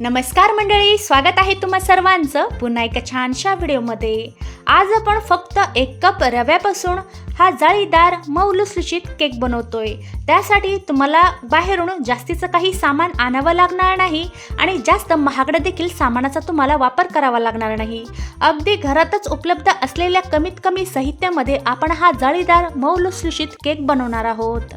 नमस्कार मंडळी स्वागत आहे तुम्हा सर्वांचं पुन्हा एका छानशा व्हिडिओमध्ये. आज आपण फक्त एक कप रव्यापासून हा जाळीदार मऊ लुसलुशीत केक बनवतोय. त्यासाठी तुम्हाला बाहेरून जास्तीचं काही सामान आणावं लागणार नाही आणि जास्त महागडं देखील सामानाचा तुम्हाला वापर करावा लागणार नाही. अगदी घरातच उपलब्ध असलेल्या कमीत कमी साहित्यामध्ये आपण हा जाळीदार मऊ लुसलुशीत केक बनवणार आहोत.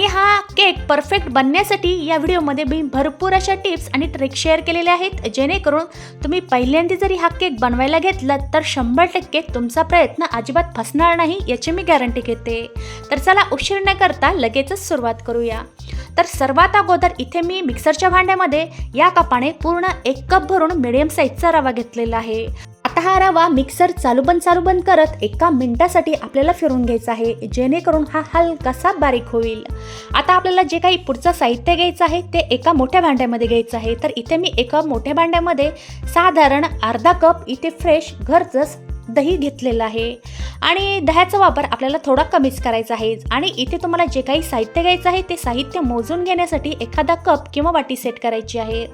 की हा केक परफेक्ट बनण्यासाठी या व्हिडिओमध्ये मी भरपूर अशा टिप्स आणि ट्रिक शेअर केलेल्या आहेत जेणेकरून तुम्ही पहिल्यांदा जरी हा केक बनवायला घेतला तर शंभर टक्के तुमचा प्रयत्न अजिबात फसणार नाही याची मी गॅरंटी घेते. तर चला उशीर न करता लगेचच सुरुवात करूया. तर सर्वात अगोदर इथे मी मिक्सरच्या भांड्यामध्ये या कपाने पूर्ण एक कप भरून मिडियम साईजचा रवा घेतलेला आहे. हा रवा मिक्सर चालू बंद चालू बंद करत एका मिनिटासाठी आपल्याला फिरून घ्यायचा आहे जेणेकरून हा हलकासा बारीक होईल. आता आपल्याला जे काही पुढचं साहित्य घ्यायचं आहे ते एका मोठ्या भांड्यामध्ये घ्यायचं आहे. तर इथे मी एका मोठ्या भांड्यामध्ये साधारण अर्धा कप इथे फ्रेश घरचंच दही घेतलेलं आहे. आणि दह्याचा वापर आपल्याला थोडा कमीच करायचा आहे. आणि इथे तुम्हाला जे काही साहित्य घ्यायचं आहे ते साहित्य मोजून घेण्यासाठी एखादा कप किंवा वाटी सेट करायची आहे.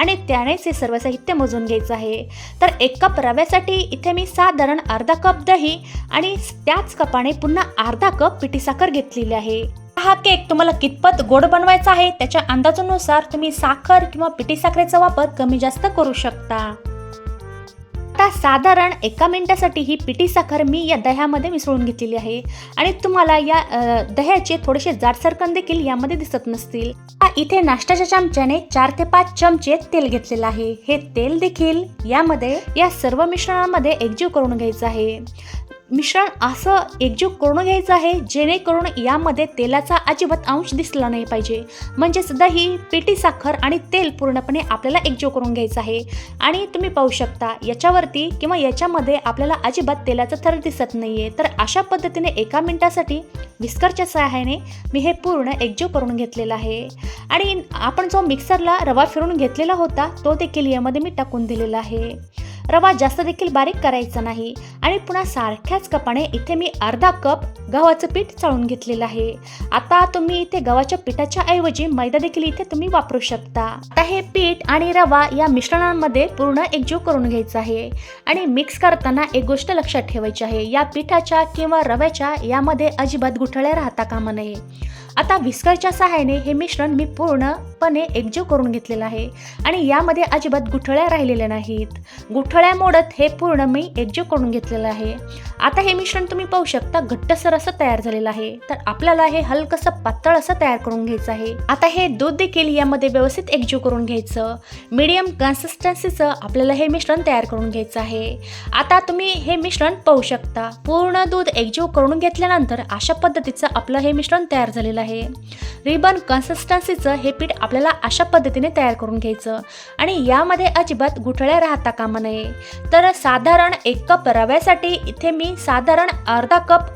आणि त्यानेच हे सर्व साहित्य मोजून घ्यायचं आहे. तर एक कप रव्यासाठी इथे मी साधारण अर्धा कप दही आणि त्याच कपाने पुन्हा अर्धा कप पिठी साखर घेतलेली आहे. हा केक तुम्हाला कितपत गोड बनवायचा आहे त्याच्या अंदाजानुसार तुम्ही साखर किंवा पिठी साखरेचा वापर कमी जास्त करू शकता. आता साधारण एका मिनिटासाठी ही पिठी साखर मी या दह्यामध्ये मिसळून घेतलेली आहे. आणि तुम्हाला या दह्याचे थोडेसे जाडसरकण देखील यामध्ये दिसत नसतील. इथे नाश्त्याच्या चमच्याने चार ते पाच चमचे तेल घेतलेलं आहे. हे तेल देखील यामध्ये या सर्व मिश्रणामध्ये एकजीव करून घ्यायचं आहे. मिश्रण असं एकजीव करून घ्यायचं आहे जेणेकरून यामध्ये तेलाचा अजिबात अंश दिसला नाही पाहिजे. म्हणजे सुद्धा ही पिठी साखर आणि तेल पूर्णपणे आपल्याला एकजीव करून घ्यायचं आहे. आणि तुम्ही पाहू शकता याच्यावरती किंवा याच्यामध्ये आपल्याला अजिबात तेलाचं थर दिसत नाहीये. तर अशा पद्धतीने एका मिनिटासाठी विस्करच्या सहाय्याने मी हे पूर्ण एकजीव करून घेतलेलं आहे. आणि आपण जो मिक्सरला रवा फिरून घेतलेला होता तो देखील यामध्ये मी टाकून दिलेला आहे. रवा जास्त देखील बारीक करायचा नाही. आणि पुन्हा सारख्याच कपाने इथे मी अर्धा कप गव्हाचं पीठ चाळून घेतलेलं आहे. आता तुम्ही इथे गव्हाच्या पिठाच्या ऐवजी मैदा देखील इथे तुम्ही वापरू शकता. आता हे पीठ आणि रवा या मिश्रणांमध्ये पूर्ण एकजीव करून घ्यायचं आहे. आणि मिक्स करताना एक गोष्ट लक्षात ठेवायची आहे. या पिठाच्या किंवा रव्याच्या यामध्ये अजिबात गुठळ्या राहता कामा नये. आता विस्करच्या सहाय्याने हे मिश्रण मी पूर्ण पूर्णपणे एकजीव करून घेतलेला आहे. आणि यामध्ये अजिबात गुठळ्या राहिलेल्या नाहीत. गुठळ्या मोडत हे पूर्ण मी एकजीव करून घेतलेलं आहे. आता हे मिश्रण तुम्ही पाहू शकता घट्टसर असं तयार झालेलं आहे. तर आपल्याला हे हलकसं पातळ असं तयार करून घ्यायचं आहे. आता हे दूध देखील यामध्ये व्यवस्थित एकजीव करून घ्यायचं. मीडियम कन्सिस्टन्सीचं आपल्याला हे मिश्रण तयार करून घ्यायचं आहे. आता तुम्ही हे मिश्रण पाहू शकता. पूर्ण दूध एकजीव करून घेतल्यानंतर अशा पद्धतीचं आपलं हे मिश्रण तयार झालेलं आहे. रिबन कन्सिस्टन्सीचं हे पीठ आपल्याला अशा पद्धतीने तयार करून घ्यायचं. आणि यामध्ये अजिबात गुठळ्या राहता कामा नये. तर साधारण एक कप रव्यासाठी इथे मी साधारण अर्धा कप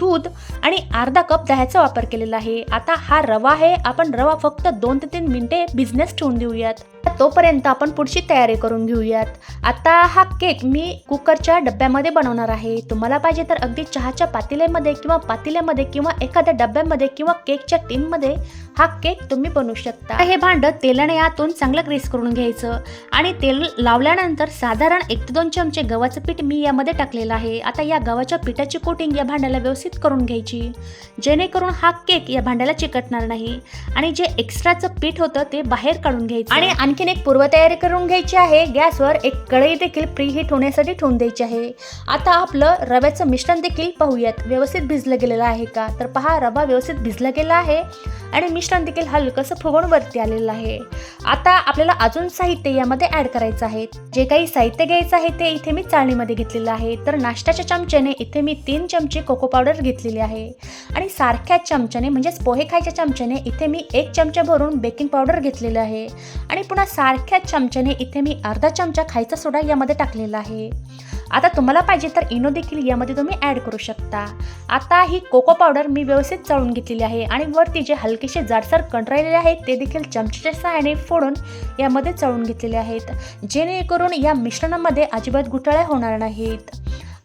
दूध आणि अर्धा कप दह्याचा वापर केलेला आहे. आता हा रवा आहे आपण रवा फक्त दोन ते तीन मिनिटे बिझनेस ठेवून देऊयात. तोपर्यंत आपण पुढची तयारी करून घेऊयात. आता हा केक मी कुकरच्या डब्यामध्ये बनवणार आहे. तुम्हाला पाहिजे तर अगदी चहाच्या पातेल्यामध्ये किंवा पातेल्यामध्ये किंवा एखाद्या डब्यामध्ये किंवा केकच्या टीनमध्ये हा केक तुम्ही बनवू शकता. हे भांड तेलाने आतून चांगलं ग्रीस करून घ्यायचं आणि तेल लावल्यानंतर साधारण एक ते दोन चमचे गव्हाचं पीठ मी यामध्ये टाकलेलं आहे. आता या गव्हाच्या पिठाची कोटिंग या भांड्याला व्यवस्थित करून घ्यायची. जेणेकरून हा केक या भांड्याला चिकटणार नाही आणि जे एक्स्ट्राचं पीठ होतं ते बाहेर काढून घ्यायचं. आणि आणखी आणखीन एक पूर्वतयारी करून घ्यायची आहे. गॅसवर एक कढई देखील प्रीहीट होण्यासाठी ठेवून द्यायची आहे. आता आपलं रव्याचं मिश्रण देखील पाहूयात. व्यवस्थित भिजलं गेलेलं आहे का? तर पहा रवा व्यवस्थित भिजला गेला आहे आणि मिश्रण देखील हलकंसं फुगवून वरती आलेलं आहे. आता आपल्याला अजून साहित्य यामध्ये ऍड करायचं आहे. जे काही साहित्य घ्यायचं आहे ते इथे मी चाळणीमध्ये घेतलेलं आहे. तर नाश्त्याच्या चमच्याने इथे मी तीन चमचे कोको पावडर घेतलेली आहे. आणि सारख्याच चमच्याने म्हणजेच पोहे खायच्या चमच्याने इथे मी एक चमचा भरून बेकिंग पावडर घेतलेलं आहे. आणि पुन्हा सारख्याच चमच्याने इथे मी अर्धा चमचा खायचा सोडा यामध्ये टाकलेला आहे. आता तुम्हाला पाहिजे तर इनो देखील यामध्ये तुम्ही ॲड करू शकता. आता ही कोको पावडर मी व्यवस्थित चळून घेतलेली आहे आणि वरती जे हलकेसे जाडसर कण राहिलेले आहेत ते देखील चमच्याच्या सहाय्याने फोडून यामध्ये चळून घेतलेले आहेत. जेणेकरून या मिश्रणामध्ये अजिबात गुठळ्या होणार नाहीत.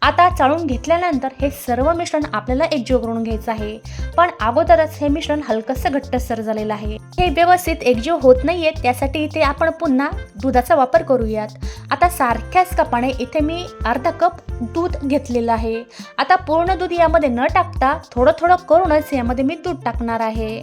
आता चाळून घेतल्यानंतर हे सर्व मिश्रण आपल्याला एकजीव करून घ्यायचं आहे. पण अगोदरच हे मिश्रण हलकंसं घट्टसर झालेलं आहे. हे व्यवस्थित एकजीव होत नाहीये त्यासाठी इथे आपण पुन्हा दुधाचा वापर करूयात. आता सारख्याच कपाने इथे मी अर्धा कप दूध घेतलेलं आहे. आता पूर्ण दूध यामध्ये न टाकता थोडं थोडं करूनच यामध्ये मी दूध टाकणार आहे.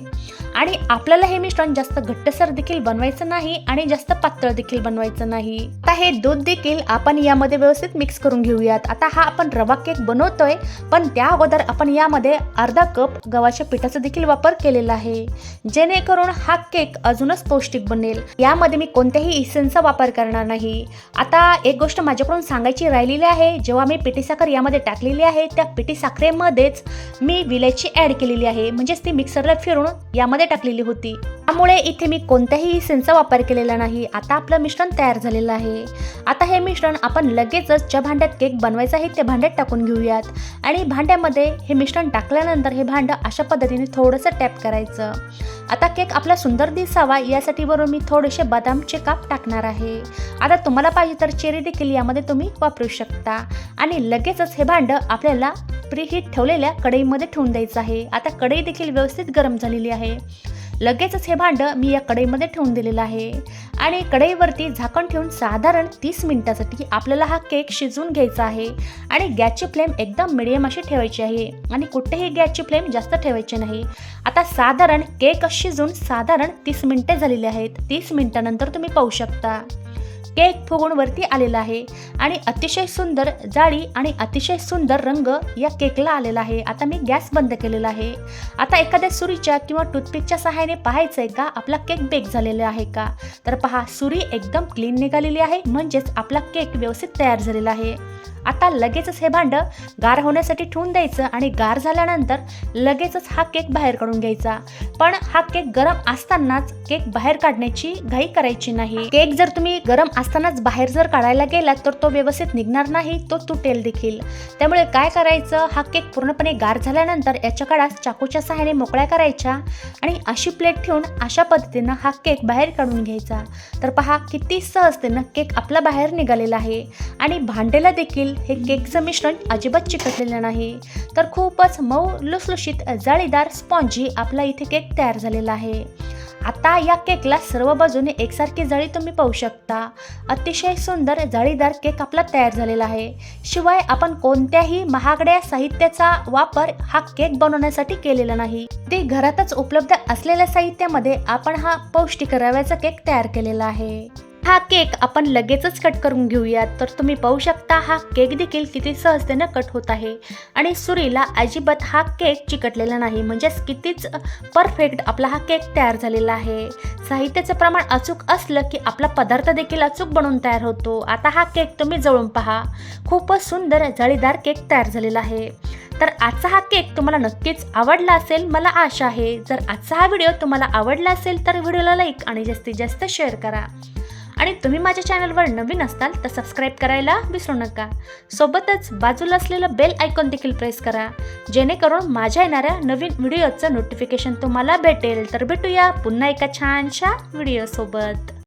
आणि आपल्याला हे मिश्रण जास्त घट्टसर देखील बनवायचं नाही आणि जास्त पातळ देखील बनवायचं नाही. आता हे दूध देखील आपण यामध्ये व्यवस्थित मिक्स करून घेऊयात. आता हा आपण रवा केक बनवतोय पण त्या अगोदर आपण यामध्ये अर्धा कप गव्हाच्या पिठाचा देखील वापर केलेला आहे. जेणेकरून हा केक अजूनच पौष्टिक बनेल. यामध्ये मी कोणत्याही इसेन्सचा वापर करणार नाही. आता एक गोष्ट माझ्याकडून सांगायची राहिलेली आहे. जेव्हा मी पिठी साखर यामध्ये टाकलेली आहे त्या पिठी साखरेमध्येच मी विलायची ॲड केलेली आहे. म्हणजेच ती मिक्सरला फिरून यामध्ये टाकलेली होती. त्यामुळे इथे मी कोणत्याही इसेन्सचा वापर केलेला नाही. आता आपलं मिश्रण तयार झालेलं आहे. आता हे मिश्रण आपण लगेचच ज्या भांड्यात केक बनवायचं आहे ते भांड्यात टाकून घेऊयात. आणि भांड्यामध्ये हे मिश्रण टाकल्यानंतर हे भांडं अशा पद्धतीने थोडंसं टॅप करायचं. आता केक आपला सुंदर दिसावा यासाठी बरोबर मी थोडेसे बदामचे काप टाकणार आहे. आता तुम्हाला पाहिजे तर चेरी देखील यामध्ये तुम्ही वापरू शकता. आणि लगेचच हे भांडं आपल्याला प्रीहीट ठेवलेल्या कढईमध्ये ठेवून द्यायचं आहे. आता कढई देखील व्यवस्थित गरम झालेली आहे. लगेचच हे भांडं मी या कढईमध्ये ठेवून दिलेलं आहे. आणि कढईवरती झाकण ठेवून साधारण तीस मिनिटासाठी आपल्याला हा केक शिजवून घ्यायचा आहे. आणि गॅसची फ्लेम एकदम मिडियम अशी ठेवायची आहे. आणि कुठेही गॅसची फ्लेम जास्त ठेवायची नाही. आता साधारण केक शिजून साधारण तीस मिनिटे झालेली आहेत. तीस मिनिटानंतर तुम्ही पाहू शकता. केक फुगून वरती आलेला आहे. आणि अतिशय सुंदर जाळी आणि अतिशय सुंदर रंग या केकला आलेला आहे. आता मी गॅस बंद केलेला आहे. आता एखाद्या सुरीच्या किंवा टूथपिकच्या सहाय्याने पाहायचं आहे का? आपला केक बेक झालेला आहे का? तर पहा सुरी एकदम क्लीन निघालेली आहे. म्हणजेच आपला केक व्यवस्थित तयार झालेला आहे. आता लगेचच हे भांडं गार होण्यासाठी ठेवून द्यायचं आणि गार झाल्यानंतर लगेचच हा केक बाहेर काढून घ्यायचा. पण हा केक गरम असतानाच केक बाहेर काढण्याची घाई करायची नाही. केक जर तुम्ही गरम असतानाच बाहेर जर काढायला गेलात तर तो व्यवस्थित निघणार नाही तो तुटेल देखील. त्यामुळे काय करायचं? हा केक पूर्णपणे गार झाल्यानंतर याच्या काळात चाकूच्या सहाय्याने मोकळ्या करायच्या आणि अशी प्लेट ठेवून अशा पद्धतीनं हा केक बाहेर काढून घ्यायचा. तर पहा किती सहजतेनं केक आपला बाहेर निघालेला आहे. आणि भांडेला देखील हे केकचं मिश्रण अजिबात चिकटलेलं नाही. तर खूपच मऊ लुसलुशीत जाळीदार स्पॉन्जी आपला इथे केक तयार झालेला आहे. आता या केकला सर्व बाजूने एकसारखी जाळी तुम्ही पाहू शकता. अतिशय सुंदर जाळीदार केक आपला तयार झालेला आहे. शिवाय आपण कोणत्याही महागड्या साहित्याचा वापर हा केक बनवण्यासाठी केलेला नाही. ते घरातच उपलब्ध असलेल्या साहित्यामध्ये आपण हा पौष्टिक रव्याचा केक तयार केलेला आहे. हा केक आपण लगेचच कट करून घेऊयात. तर तुम्ही पाहू शकता हा केक देखील किती सहजतेनं कट होत आहे. आणि सुरीला अजिबात हा केक चिकटलेला नाही. म्हणजेच कितीच परफेक्ट आपला हा केक तयार झालेला आहे. साहित्याचं प्रमाण अचूक असलं की आपला पदार्थ देखील अचूक बनवून तयार होतो. आता हा केक तुम्ही जवळून पहा. खूपच सुंदर जाळीदार केक तयार झालेला आहे. तर आजचा हा केक तुम्हाला नक्कीच आवडला असेल मला आशा आहे. जर आजचा हा व्हिडिओ तुम्हाला आवडला असेल तर व्हिडिओला लाईक आणि जास्तीत जास्त शेअर करा. आणि तुम्ही माझ्या चॅनलवर नवीन असताल तर सबस्क्राईब करायला विसरू नका. सोबतच बाजूला असलेलं बेल आयकॉन देखील प्रेस करा. जेणेकरून माझ्या येणाऱ्या नवीन व्हिडिओचं नोटिफिकेशन तुम्हाला भेटेल. तर भेटूया पुन्हा एका छानशा व्हिडिओसोबत